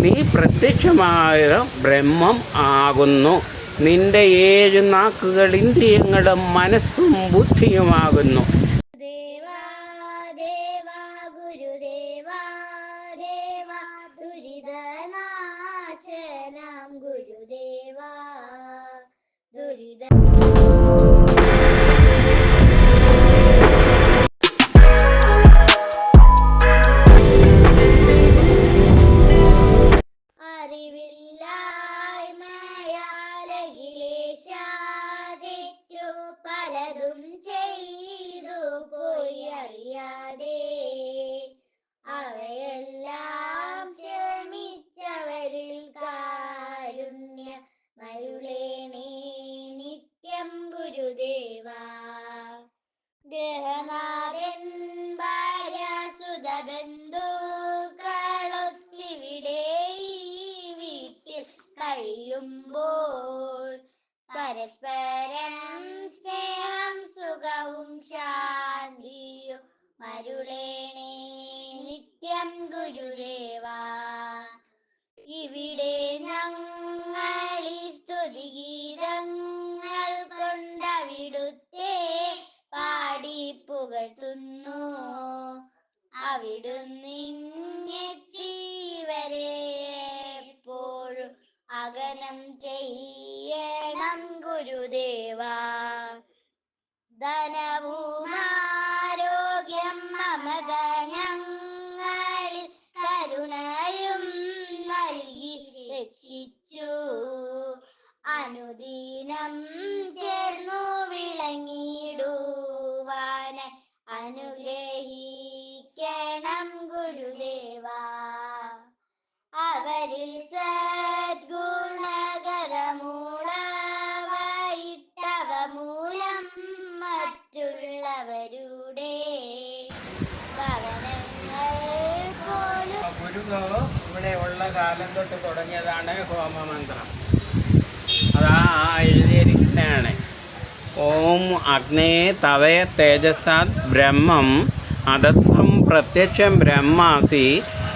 നീ പ്രത്യക്ഷമായ ബ്രഹ്മം ആകുന്നു. നിന്റെ ഏഴ് നാക്കുകൾ ഇന്ദ്രിയങ്ങളും മനസ്സും ബുദ്ധിയുമാകുന്നു. മരുളേണേ നിത്യം ഗുരുദേവാ. ഗ്രഹനാഥൻ ഭാര്യ സുതബന്ധുക്കളൊത്തിവിടെ ഈ വീട്ടിൽ കഴിയുമ്പോൾ പരസ്പരം സ്നേഹം സുഖവും ശാന്തിയും മരുളേണേ പുകഴ്ത്തുന്നു. അവിടുന്നിങ്ങെത്തിവരെ എപ്പോഴും അകലം ചെയ്യണം ഗുരുദേവാ. ധനവും ആരോഗ്യം മമത ഞങ്ങളിൽ കരുണയും നൽകി രക്ഷിച്ചു. അനുദിനം അവരിൽ സദ്ഗുണഗതമൂളവയിട്ടവ മൂലം മറ്റുള്ളവരുടെ ഗുരുഗോ ഇവിടെ ഉള്ള കാലം തൊട്ട് തുടങ്ങിയതാണ് ഹോമമന്ത്രം. അതാ എഴുതിയിരിക്കുന്നതാണ്. ഓം അഗ്നേ തവയ തേജസാത് ബ്രഹ്മം അതത്വം പ്രത്യക്ഷം ബ്രഹ്മാസി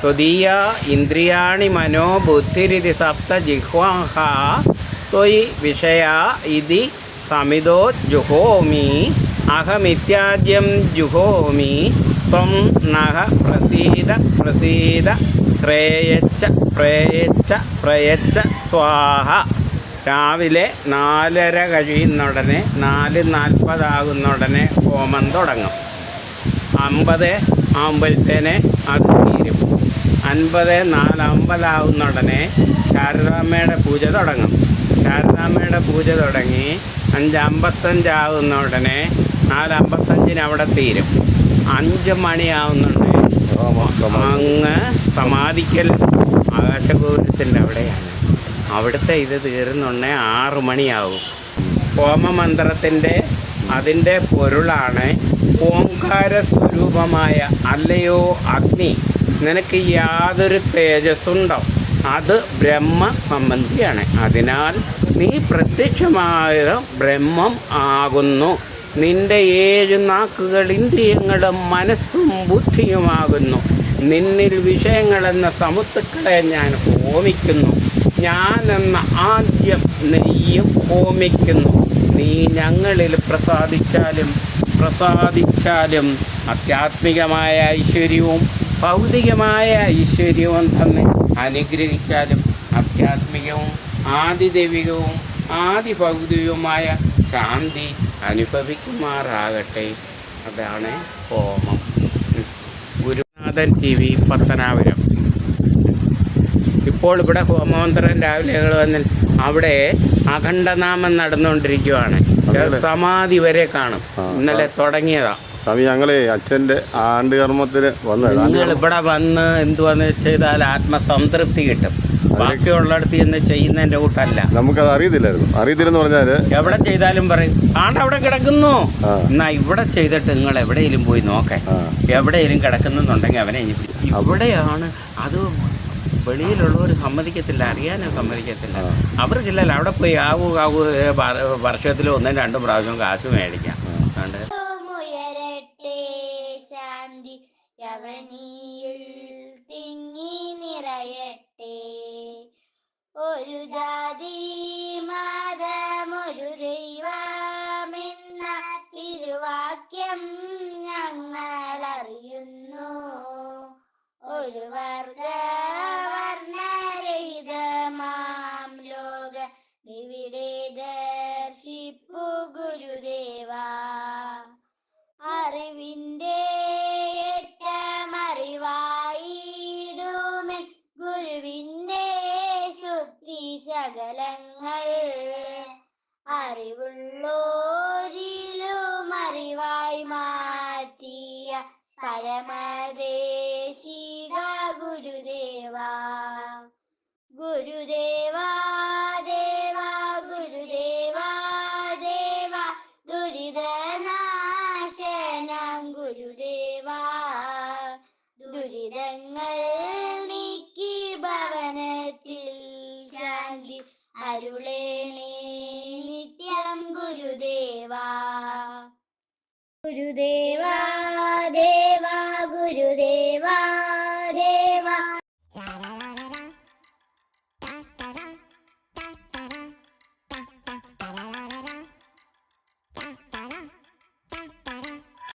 ത്വദീയ ഇന്ദ്രിയാണി മനോ ബുദ്ധിരിതി സപ്ത ജിഹ്വാഹ ത്വയി വിഷയ ഇതി സമിതോ ജുഹോമി അഹമിത്യാദ്യം ജുഹോമി ത്വം നഹ പ്രസീത പ്രസീത ശ്രേയച്ച പ്രയച്ച പ്രയച്ച സ്വാഹ. രാവിലെ നാലര കഴിയുന്നുടനെ നാല് നാൽപ്പതാകുന്നുടനെ ഹോമം തുടങ്ങും. അമ്പത് ആകുമ്പോഴത്തേന് അത് തീരും. അൻപത് നാല് അമ്പതാകുന്നുടനെ ശാരദാമ്മയുടെ പൂജ തുടങ്ങും. ശാരദാമ്മയുടെ പൂജ തുടങ്ങി അഞ്ച് അമ്പത്തഞ്ചാവുന്ന ഉടനെ നാല് അമ്പത്തഞ്ചിന് അവിടെ തീരും. അഞ്ച് മണിയാവുന്നുണ്ട്. അങ്ങ് സമാധിക്കൽ ആകാശഗോപുരത്തിന്റെ അവിടെയാണ്. അവിടുത്തെ ഇത് തീർന്നുണ്ടെ ആറ് മണിയാവും. ഹോമമന്ത്രത്തിന്റെ അതിന്റെ പൊരുളാണ് ഓംകാര സ്വരൂപമായ അല്ലയോ അഗ്നി. നിനക്ക് യാതൊരു തേജസ്സുണ്ടോ? അത് ബ്രഹ്മ സംബന്ധിയാണ് അതിനാൽ നീ പ്രത്യക്ഷമായ ബ്രഹ്മം ആകുന്നു. നിന്റെ ഏഴ് നാക്കുകൾ ഇന്ദ്രിയങ്ങളും മനസ്സും ബുദ്ധിയുമാകുന്നു. നിന്നിൽ വിഷയങ്ങളെന്ന സമുത്തുക്കളെ ഞാൻ ഹോമിക്കുന്നു. ഞാനെന്ന ആദ്യം നെയ്യും ഹോമിക്കുന്നു. നീ ഞങ്ങളിൽ പ്രസാദിച്ചാലും പ്രസാദിച്ചാലും ആധ്യാത്മികമായ ഐശ്വര്യവും ഭൗതികമായ ഐശ്വര്യവും തന്നെ അനുഗ്രഹിച്ചാലും ആധ്യാത്മികവും ആദിദൈവികവും ആദിഭൗതികവുമായ ശാന്തി അനുഭവിക്കുമാറാകട്ടെ. അതാണ് ഹോമം. ഗുരുനാഥൻ ടി വി പത്തനാപുരം. ഇപ്പോൾ ഇവിടെ ഹോമോന്തരൻ രാവിലെ വന്നിൽ അവിടെ അഖണ്ഡനാമം നടന്നുകൊണ്ടിരിക്കുവാണ്. സമാധി വരെ കാണും. ഇന്നലെ തുടങ്ങിയതാ. സ്വാമി ഞങ്ങളെ അച്ഛന്റെ ആണ്ട് കർമ്മത്തിന് വന്നതാണ് നിങ്ങൾ ഇവിടെ വന്ന് എന്തുവാന്ന് ചെയ്താൽ ആത്മസംതൃപ്തി കിട്ടും. ബാക്കിയുള്ളടത്ത് ചെന്ന് ചെയ്യുന്നതിന്റെ കൂട്ടല്ല. നമുക്കത് അറിയത്തില്ലായിരുന്നു. അറിയത്തില്ലെന്ന് പറഞ്ഞാൽ എവിടെ ചെയ്താലും പറയും ആണ്ട് അവിടെ കിടക്കുന്നു. എന്നാ ഇവിടെ ചെയ്തിട്ട് നിങ്ങൾ എവിടെയെങ്കിലും പോയി നോക്കേ. എവിടെയെങ്കിലും കിടക്കുന്നുണ്ടെങ്കിൽ അവനെ ഇനി ഇവിടെയാണ് അത് വെളിയിലുള്ളവർ സമ്മതിക്കത്തില്ല അറിയാനും സമ്മതിക്കത്തില്ല. അവർക്കില്ലല്ലോ അവിടെ പോയി ആകൂ ആകൂ വർഷത്തിൽ ഒന്നും രണ്ടും പ്രാവശ്യം കാശ് മേടിക്കാം. അതുകൊണ്ട് ശാന്തി യവനിയിൽ തിങ്ങി നിറയട്ടെ. ഒരു ജാതി മതമൊരു ദൈവമെന്ന തിരുവാക്യം ഞങ്ങൾ അറിയുന്നു ഒരു വർഗ അറിവിന്റെ ഏറ്റമറിവായിടുമൻ ഗുരുവിന്റെ ശുദ്ധി ശകലങ്ങൾ അറിവുള്ളോരിലും അറിവായി മാറ്റിയ പരമദേശിക ശാന്തി അരുളേണേ നിത്യം ഗുരുദേവാ. ഗുരുദേവാ ദേവാ ഗുരുദേവാ.